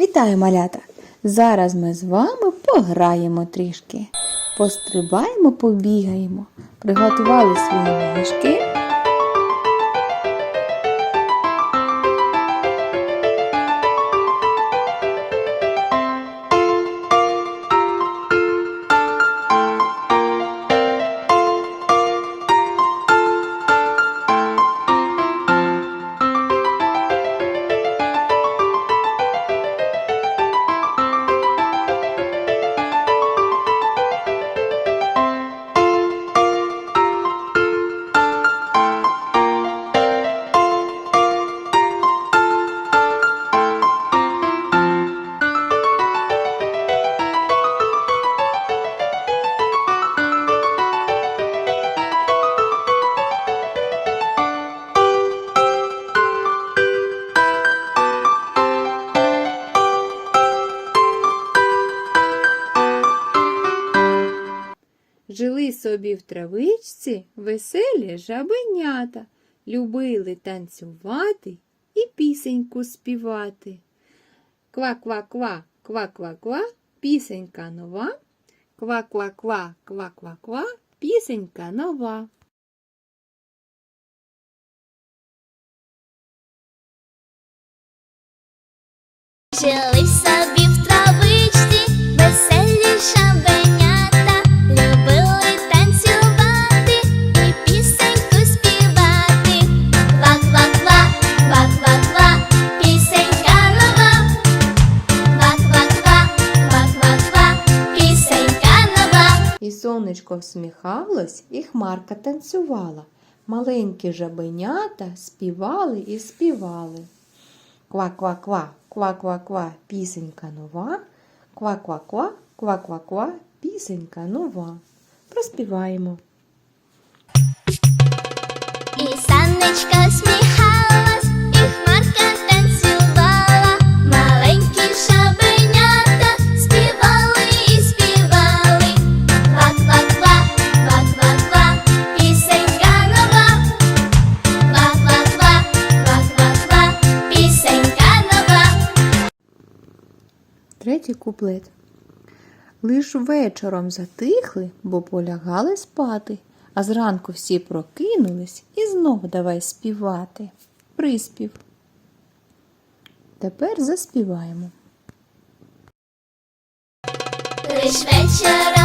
Вітаю, малята! Зараз ми з вами пограємо трішки. Пострибаємо, побігаємо. Приготували свої ніжки. Собі в травичці веселі жабенята, любили танцювати і пісеньку співати. Ква-ква-ква, ква-ква-ква, пісенька нова. Ква-ква-ква, ква-ква-ква, пісенька нова. Жили сонечко всміхалось, і хмарка танцювала. Маленькі жабенята співали і співали. Ква-ква-ква, ква-ква-ква, пісенька нова. Ква-ква-ква, ква-ква-ква, пісенька нова. Проспіваємо. І санечка сміхалась, куплет. Лиш вечором затихли, бо полягали спати, а зранку всі прокинулись і знов давай співати. Приспів. Тепер заспіваємо. Лиш вечором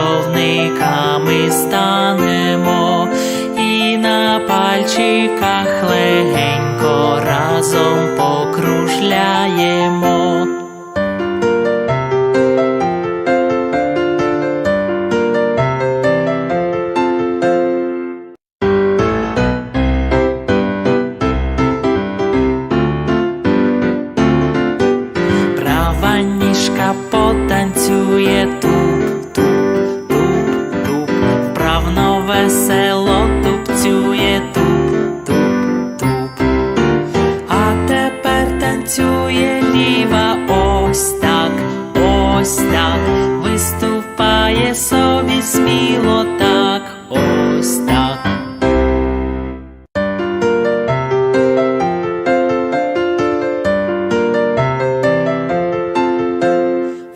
човниками станемо, ось так. Виступає собі сміло так, ось так.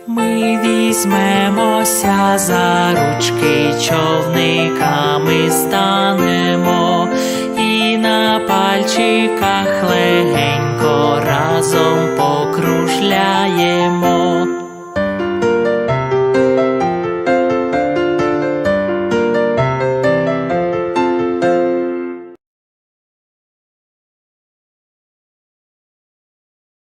Ми візьмемося за ручки, човниками станемо, і на пальчиках легенько разом покружляємо.